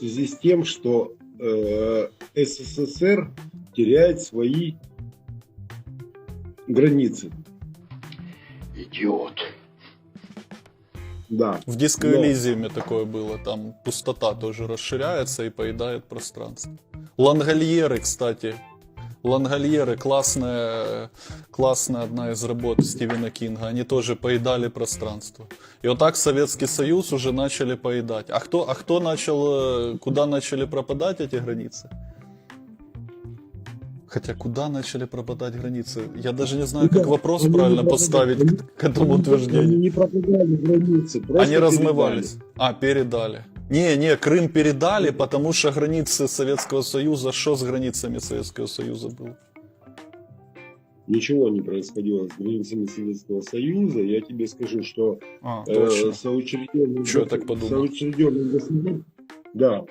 в связи с тем, что э, СССР теряет свои границы. Идиот. Да. В диско Но- такое было, там пустота тоже расширяется и поедает пространство. Лангольеры, кстати. Лангольеры, классная, классная одна из работ Стивена Кинга. Они тоже поедали пространство. И вот так Советский Союз уже начали поедать. А кто, а кто начал, куда начали пропадать эти границы? Хотя куда начали пропадать границы? Я даже не знаю, как вопрос они правильно поставить к, к этому Они утверждению. не пропадали границы, просто Они размывались. передали. А, передали. Не, не, Крым передали, потому что границы Советского Союза, что с границами Советского Союза было? Ничего не происходило с границами Советского Союза. Я тебе скажу, что А, э, соучреденный, Чё я так подумал? соучреденный государство, да,